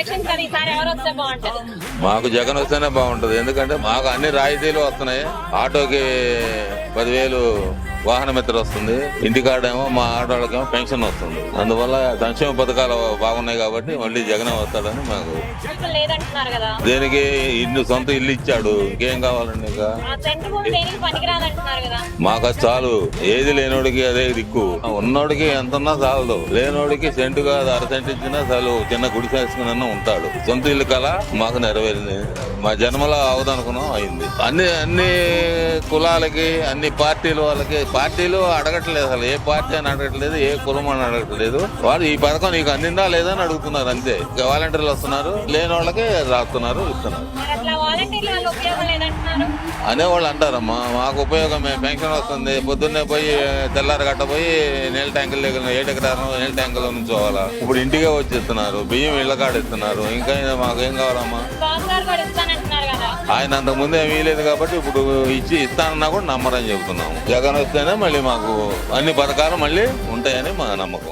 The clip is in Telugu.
ఎలక్షన్ కదా ఈసారి ఎవరు వస్తే బాగుంటది? మాకు జగన్ వస్తేనే బాగుంటది. ఎందుకంటే మాకు అన్ని రాయితీలు వస్తున్నాయి. ఆటోకి పదివేలు వాహన మిత్ర వస్తుంది. ఇంటికాడేమో మా ఆడవాళ్ళకేమో పెన్షన్ వస్తుంది. అందువల్ల సంక్షేమ పథకాలు బాగున్నాయి కాబట్టి మళ్ళీ జగన్ వస్తాడని మాకు. దేనికి ఇల్లు సొంత ఇల్లు ఇచ్చాడు. ఇంకేం కావాలండి మాకు అది చాలు. ఏది లేనోడికి అదే దిక్కు. ఉన్నోడికి ఎంతన్నా చాలదు. లేనోడికి సెంటు కాదు అర సెంటు ఇచ్చినా చాలు. చిన్న గుడి చేసుకున్నా ఉంటాడు. సొంత ఇల్లు కల మాకు నెరవేరింది. మా జన్మలో అవదనుకున్నాం అయింది. అన్ని అన్ని కులాలకి అన్ని పార్టీల వాళ్ళకి. పార్టీలు అడగట్లేదు అసలు. ఏ పార్టీ అని అడగట్లేదు ఏ కులం అని అడగట్లేదు. వాళ్ళు ఈ పథకం నీకు అందిందా లేదా అని అడుగుతున్నారు అంతే. వాలంటీర్లు వస్తున్నారు లేని వాళ్ళకి రాస్తున్నారు ఇస్తున్నారు. ఉపయోగం అనేవాళ్ళు అంటారమ్మా. మాకు ఉపయోగమే పెన్షన్ వస్తుంది. పొద్దున్నే పోయి తెల్లారి గట్ట పోయి నీళ్ళ ట్యాంకుల దగ్గర ఏడు ఎకరాలు నీళ్ళ ట్యాంకులో నుంచోవాలా ఇప్పుడు ఇంటికే వచ్చేస్తున్నారు. బియ్యం ఇళ్ళ కాడ ఇస్తున్నారు. ఇంకా మాకు ఏం కావాలమ్మా? ఆయన అంతకు ముందు ఏమీ కాబట్టి ఇప్పుడు ఇచ్చి ఇస్తానన్నా కూడా నమ్మరని చెబుతున్నాము. జగన్ వస్తేనే మళ్ళీ మాకు అన్ని పథకాలు మళ్ళీ ఉంటాయని మా నమ్మకం.